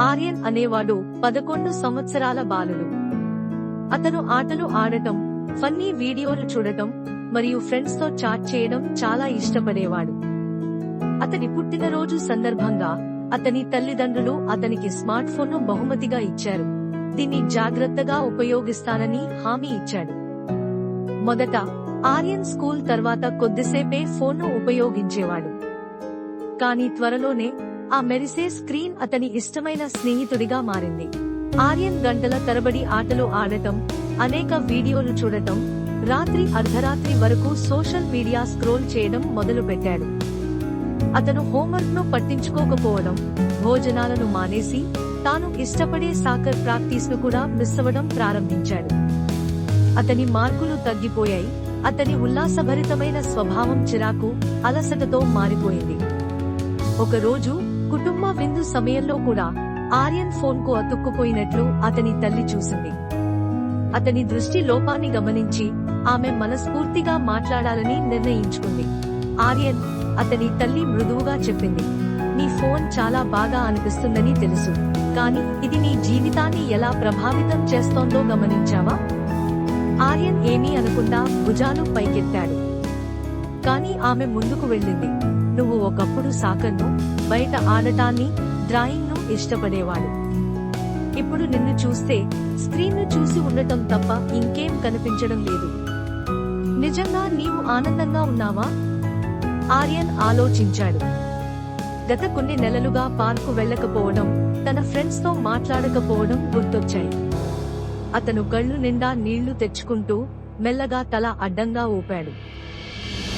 ఆర్యన్ అనేవాడు పదకొండు సంవత్సరాల బాలుడు. అతను ఆటలు ఆడటం ఫన్నీ వీడియోలు చూడటం మరియు ఫ్రెండ్స్తో చాట్ చేయడం చాలా ఇష్టపడేవాడు. అతని పుట్టినరోజు సందర్భంగా అతని తల్లిదండ్రులు అతనికి స్మార్ట్ ఫోన్ను బహుమతిగా ఇచ్చారు. దీన్ని జాగ్రత్తగా ఉపయోగిస్తానని హామీ ఇచ్చాడు. మొదట ఆర్యన్ స్కూల్ తర్వాత కొద్దిసేపే ఫోన్ను ఉపయోగించేవాడు. కానీ త్వరలోనే ఆ మెరిసే స్క్రీన్ అతని ఇష్టమైన స్నేహితుడిగా మారింది. ఆర్యన్ గంటల తరబడి ఆటలు ఆడటం అనేక వీడియోలు చూడటం రాత్రి అర్ధరాత్రి వరకు సోషల్ మీడియా స్క్రోల్ చేయడం మొదలుపెట్టాడు. అతను హోంవర్క్ను పట్టించుకోకపోవడం భోజనాలను మానేసి తాను ఇష్టపడే సాకర్ ప్రాక్టీస్ను కూడా మిస్ అవ్వడం ప్రారంభించాడు. అతని మార్కులు తగ్గిపోయాయి అతని ఉల్లాసభరితమైన స్వభావం చిరాకు అలసటతో మారిపోయింది. ఒకరోజు కుటుంబ విందు సమయంలో కూడా ఆర్యన్ ఫోన్కు అతుక్కుపోయినట్లు అతని తల్లి చూసింది. అతని దృష్టి లోపాన్ని గమనించి ఆమె మనస్ఫూర్తిగా మాట్లాడాలని నిర్ణయించుకుంది. ఆర్యన్ అతని తల్లి మృదువుగా చెప్పింది నీ ఫోన్ చాలా బాగా అనిపిస్తుందని తెలుసు కానీ ఇది నీ జీవితాన్ని ఎలా ప్రభావితం చేస్తోందో గమనించావా? ఆర్యన్ ఏమీ అనకుండా భుజాలు పైకెత్తాడు. కానీ ఆమె ముందుకు వెళ్ళింది. నువ్వు ఒకప్పుడు సాకర్ను బయట ఆడటాన్ని డ్రాయింగ్ను ఇష్టపడేవాడు. ఇప్పుడు నిన్ను చూస్తే స్క్రీన్ను చూసి ఉండటం తప్ప ఇంకేం కనిపించడం లేదు. నిజంగా నీవు ఆనందంగా ఉన్నావా? ఆర్యన్ ఆలోచించాడు. గత కొన్ని నెలలుగా పార్కు వెళ్ళకపోవడం తన ఫ్రెండ్స్తో మాట్లాడకపోవడం గుర్తొచ్చాయి. అతను కళ్ళు నిండా నీళ్ళు తెచ్చుకుంటూ మెల్లగా తల అడ్డంగా ఊపాడు.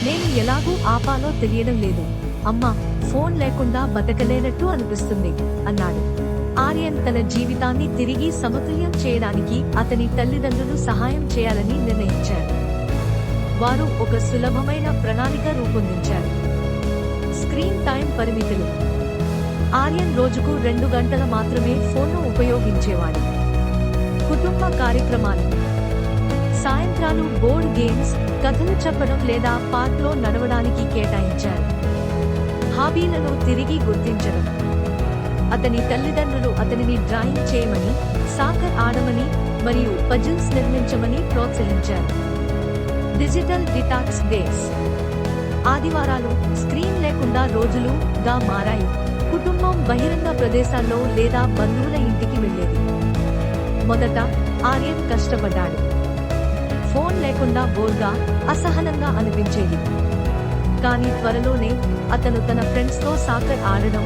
నేను ఎలాగూ ఆపాలో తెలియడం లేదు. అమ్మా ఫోన్ లేకుండా బతకలేనట్టు అనిపిస్తుంది అన్నాడు. ఆర్యన్ తన జీవితాన్ని తిరిగి సమతుల్యం చేయడానికి అతని తల్లిదండ్రులు సహాయం చేయాలని నిర్ణయించారు. వారు ఒక సులభమైన ప్రణాళిక రూపొందించారు. స్క్రీన్ టైం పరిమితులు. ఆర్యన్ రోజుకు రెండు గంటల మాత్రమే ఫోన్ను ఉపయోగించేవాడు. కుటుంబ కార్యక్రమాలు. సాయంత్రాలు బోర్డ్ గేమ్ కథలు చెప్పడం లేదా పార్క్లో నడవడానికి కేటాయించారు. హాబీలను తిరిగి గుర్తించడం. అతని తల్లిదండ్రులు అతనిని డ్రాయింగ్ చేయమని సాకర్ ఆడమని మరియు పజిల్స్ నిర్మించమని ప్రోత్సహించారు. Digital detox days. ఆదివారాలు స్క్రీన్ లేకుండా రోజులు గా మారాయి. కుటుంబం బహిరంగ ప్రదేశాల్లో లేదా బంధువుల ఇంటికి వెళ్ళేది. మొదట ఆర్యన్ కష్టపడ్డాడు. ఫోన్ లేకుండా బోర్గా అసహనంగా అనిపించేది. కానీ త్వరలోనే అతను తన ఫ్రెండ్స్తో సాకర్ ఆడడం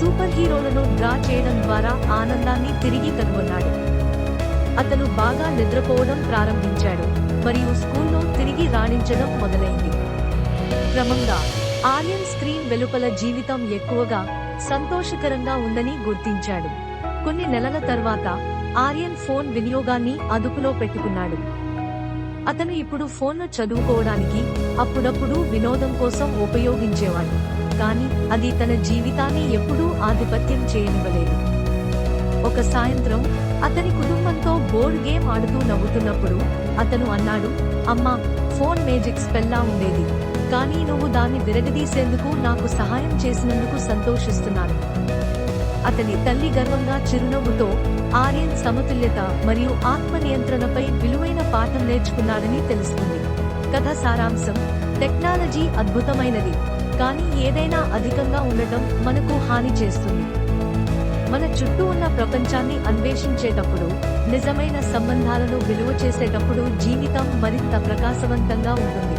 సూపర్ హీరోలను డ్రా చేయడం ద్వారా ఆనందాన్ని తిరిగి కనుగొన్నాడు. అతను బాగా నిద్రపోవడం ప్రారంభించాడు మరియు స్కూల్లో తిరిగి రాణించడం మొదలైంది. క్రమంగా ఆర్యన్ స్క్రీన్ వెలుపల జీవితం ఎక్కువగా సంతోషకరంగా ఉందని గుర్తించాడు. కొన్ని నెలల తర్వాత ఆర్యన్ ఫోన్ వినియోగాన్ని అదుపులో పెట్టుకున్నాడు. అతను ఇప్పుడు ఫోన్ను చదువుకోవడానికి అప్పుడప్పుడు వినోదం కోసం ఉపయోగించేవాడు. కానీ అది తన జీవితాన్ని ఎప్పుడూ ఆధిపత్యం చేయనివ్వలేదు. ఒక సాయంత్రం అతని కుటుంబంతో బోర్డ్ గేమ్ ఆడుతూ నవ్వుతున్నప్పుడు అతను అన్నాడు అమ్మా ఫోన్ మేజిక్ స్పెల్లా ఉండేది. కానీ నువ్వు దాన్ని విరగదీసేందుకు నాకు సహాయం చేసినందుకు సంతోషిస్తున్నాను. అతని తల్లి గర్వంగా చిరునవ్వుతో ఆర్యన్ సమతుల్యత మరియు ఆత్మ నియంత్రణపై విలువైన పాఠం నేర్చుకున్నాడని తెలుస్తుంది. కథ సారాంశం టెక్నాలజీ అద్భుతమైనది కానీ ఏదైనా అధికంగా ఉండటం మనకు హాని చేస్తుంది. మన చుట్టూ ఉన్న ప్రపంచాన్ని అన్వేషించేటప్పుడు నిజమైన సంబంధాలను విలువ చేసేటప్పుడు జీవితం మరింత ప్రకాశవంతంగా ఉంటుంది.